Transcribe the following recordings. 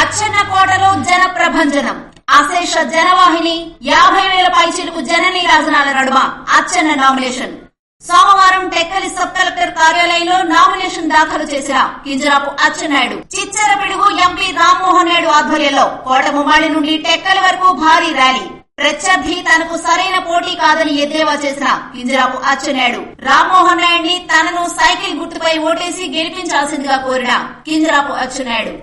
అచ్చన్నకోటలో జన ప్రభంజనం. అశేష జనవాహిని యాభై వేల పైచీలకు జననీ రాజనాల నడుమ. అచ్చన్న నామినేషన్. సోమవారం టెక్కలి సబ్ కలెక్టర్ కార్యాలయంలో నామినేషన్ దాఖలు చేసిన కింజరాపు అచ్చెన్నాయుడు. చిచ్చరపిడుగు ఎంపీ రామ్మోహన్ నాయుడు ఆధ్వర్యంలో కోటముమాళి నుండి టెక్కలి వరకు భారీ ర్యాలీ. ప్రత్యర్థి తనకు సరైన పోటీ కాదని ఎద్దేవా చేసిన కింజరాపు అచ్చెన్నాయుడు. రామ్మోహన్ నాయుడిని తనను సైకిల్ గుర్తుపై ఓటేసి గెలిపించాల్సిందిగా కోరిన కింజరాపు అచ్చెన్నాయుడు.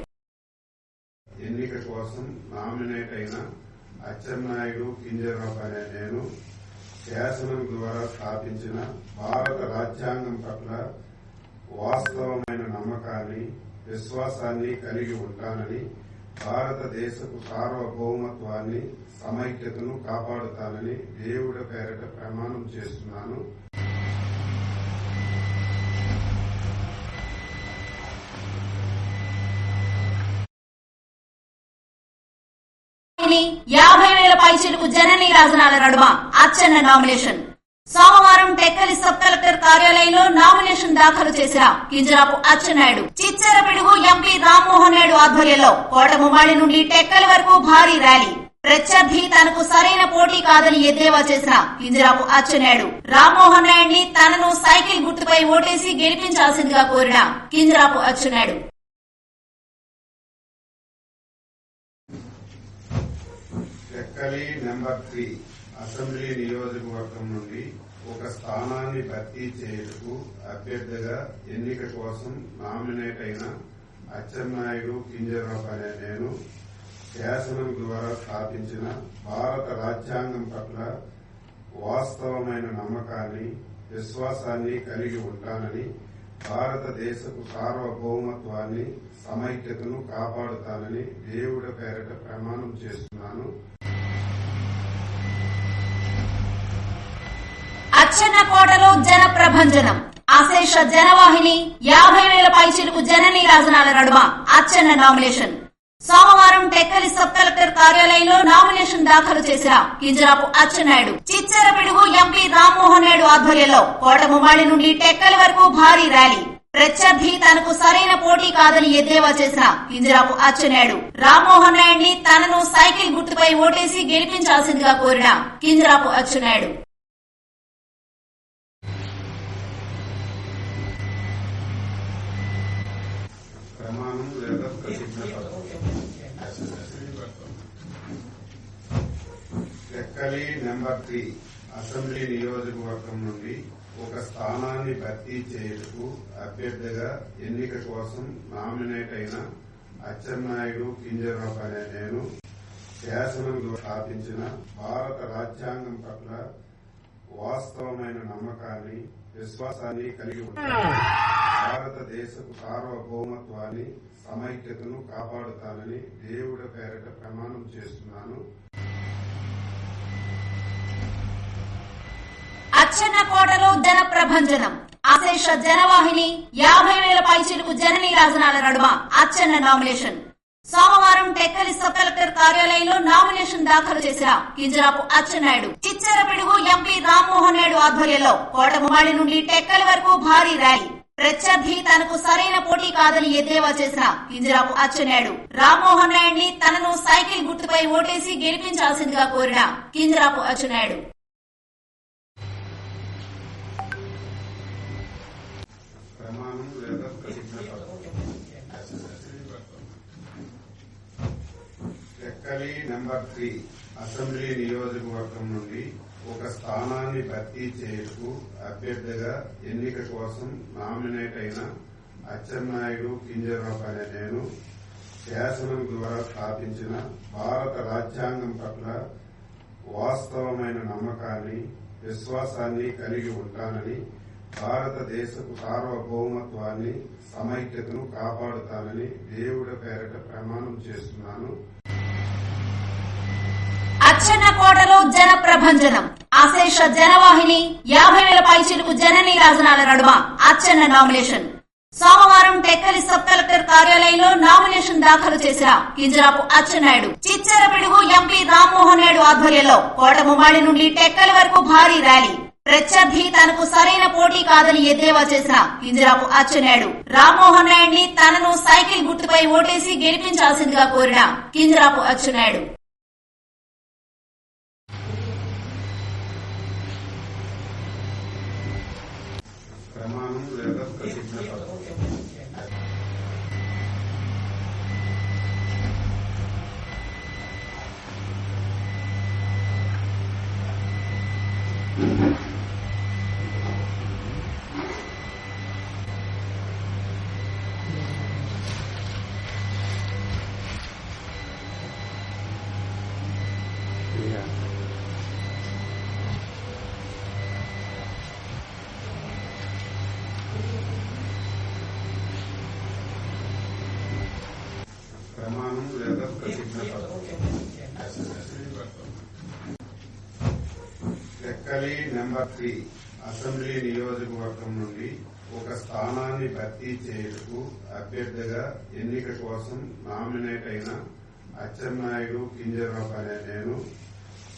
ఎన్నిక కోసం నామినేట్ అయిన అచ్చెన్నాయుడు కింజరాపు అనే నేను శాసనం ద్వారా స్థాపించిన భారత రాజ్యాంగం పట్ల వాస్తవమైన నమ్మకాన్ని విశ్వాసాన్ని కలిగి ఉంటానని భారతదేశపు సార్వభౌమత్వాన్ని సమైక్యతను కాపాడుతానని దేవుడి పేరట ప్రమాణం చేస్తున్నాను. యాభై వేల పైచీలకు జననీ రాజనాల నడుమ అచ్చన్న నామినేషన్. సోమవారం టెక్కలి సబ్ కార్యాలయంలో నామినేషన్ దాఖలు చేసిన కింజరాపు అచ్చెన్నాయుడు. చిచ్చర పిడుగు ఎంపీ రామ్మోహన్ నాయుడు ఆధ్వర్యంలో కోటముమాళి నుండి టెక్కల వరకు భారీ ర్యాలీ. ప్రత్యర్థి తనకు సరైన పోటీ కాదని ఎద్దేవా చేసిన కింజరాపు అచ్చెన్నాయుడు. రామ్మోహన్ నాయుడిని తనను సైకిల్ గుర్తుపై ఓటేసి గెలిపించాల్సిందిగా కోరిన Kinjarapu Atchannaidu. Tekkali number three assembly నియోజకవర్గం నుండి ఒక స్థానాన్ని భర్తీ చేయుటకు అభ్యర్థిగా ఎన్నిక కోసం నామినేట్ అయిన అచ్చెన్నాయుడు కింజరావు అనే నేను శాసనం ద్వారా స్థాపించిన భారత రాజ్యాంగం పట్ల వాస్తవమైన నమ్మకాన్ని విశ్వాసాన్ని కలిగి ఉంటానని భారతదేశపు సార్వభౌమత్వాన్ని సమైక్యతను కాపాడుతానని దేవుడి పేరట ప్రమాణం చేస్తున్నాను. అచ్చెన్న కోటలో జన ప్రభంజనం. అశేష జనవాహిని యాభై వేల పైచీలకు జననీ రాజనాల నడుమ. అచ్చెన్న నామినేషన్. సోమవారం టెక్కలి సబ్ కలెక్టర్ కార్యాలయంలో నామినేషన్ దాఖలు చేసిన కింజరాపు అచ్చెన్నాయుడు. చిచ్చరపిడుగు ఎంపీ రామ్మోహన్ నాయుడు ఆధ్వర్యంలో కోటముమాళి నుండి టెక్కలి వరకు భారీ ర్యాలీ. ప్రత్యర్థి తనకు సరైన పోటీ కాదని ఎద్దేవా చేసిన కింజరాపు అచ్చెన్నాయుడు. రామ్మోహన్ నాయుడిని తనను సైకిల్ గుర్తుపై ఓటేసి గెలిపించాల్సిందిగా కోరిన కింజరాపు అచ్చెన్నాయుడు ప్రమాణం లేదా ప్రతిజ్ఞ పత్రం టెక్కలి నెంబర్ త్రీ అసెంబ్లీ నియోజకవర్గం నుండి ఒక స్థానాన్ని భర్తీ చేయుటకు అభ్యర్థిగా ఎన్నిక కోసం నామినేట్ అయిన అచ్చెన్నాయుడు కింజరావు అనే నేను శాసనం స్థాపించిన భారత రాజ్యాంగం పట్ల వాస్తవమైన నమ్మకాన్ని విశ్వాసాన్ని కలిగి ఉంటాను భారతదేశపు సార్వభౌమత్వాన్ని సమైక్యతను కాపాడుతానని దేవుడి పేరిట ప్రమాణం చేస్తున్నాను. అచ్చెన్న కోటలో జన ప్రభంజనం. అశేష జనవాహిని యాభై వేల పైచీలకు జననీ రాజనాల నడుమ. అచ్చెన్న నామినేషన్. సోమవారం టెక్కలి సబ్ కలెక్టర్ కార్యాలయంలో నామినేషన్ దాఖలు చేసిన కింజరాపు అచ్చెన్నాయుడు. చిచ్చర పిడుగు ఎంపీ రామ్మోహన్ నాయుడు ఆధ్వర్యంలో కోటముమాళి నుండి టెక్కలి వరకు భారీ ర్యాలీ. ప్రత్యర్థి తనకు సరైన పోటీ కాదని ఎద్దేవా చేసిన కింజరాపు అచ్చెన్నాయుడు. రామ్మోహన్ నాయుడిని తనను సైకిల్ గుర్తుపై ఓటేసి గెలిపించాల్సిందిగా కోరిన కింజరాపు అచ్చెన్నాయుడు. ప్రమాణం లేదా టెక్కలి నెంబర్ త్రీ అసెంబ్లీ నియోజకవర్గం నుండి ఒక స్థానాన్ని భర్తీ చేయుటకు అభ్యర్థిగా ఎన్నిక కోసం నామినేట్ అయిన అచ్చెన్నాయుడు కింజరావు అనే నేను శాసనం ద్వారా స్థాపించిన భారత రాజ్యాంగం పట్ల వాస్తవమైన నమ్మకాన్ని విశ్వాసాన్ని కలిగి ఉంటానని భారతదేశపు సార్వభౌమత్వాన్ని సమైక్యతను కాపాడుతానని దేవుడి పేరట ప్రమాణం చేస్తున్నాను. అచ్చెన్న కోటలో జన ప్రభంజనం. అశేష జనవాహిని యాభై వేల పైచీలకు జననీ రాజనాల నడుమ. అచ్చన్న నామినేషన్. సోమవారం టెక్కలి సబ్ కలెక్టర్ కార్యాలయంలో నామినేషన్ దాఖలు చేసిన కింజరాపు అచ్చెన్నాయుడు. చిచ్చర పిడుగు ఎంపీ రామ్మోహన్ నాయుడు ఆధ్వర్యంలో కోట ముమ్మాడి నుండి టెక్కలి వరకు భారీ ర్యాలీ. ప్రత్యర్థి తనకు సరైన పోటీ కాదని ఎద్దేవా చేసిన కింజరాపు అచ్చెన్నాయుడు. రామ్మోహన్ నాయుడిని తనను సైకిల్ గుర్తుపై ఓటేసి గెలిపించాల్సిందిగా కోరిన కింజరాపు అచ్చెన్నాయుడు. ప్రమాణం లేదా టెక్కలి నెంబర్ త్రీ అసెంబ్లీ నియోజకవర్గం నుండి ఒక స్థానాన్ని భర్తీ చేయుటకు అభ్యర్థిగా ఎన్నిక కోసం నామినేట్ అయిన అచ్చెన్నాయుడు కింజరావు అనే నేను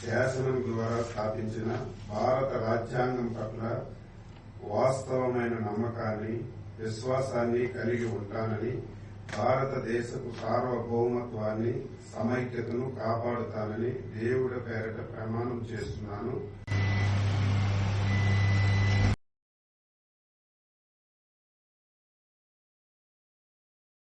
శాసనం ద్వారా స్థాపించిన భారత రాజ్యాంగం పట్ల వాస్తవమైన నమ్మకాన్ని విశ్వాసాన్ని కలిగి ఉంటానని భారతదేశపు సార్వభౌమత్వాన్ని సమైక్యతను కాపాడుతానని దేవుడి పేరట ప్రమాణం చేస్తున్నాను.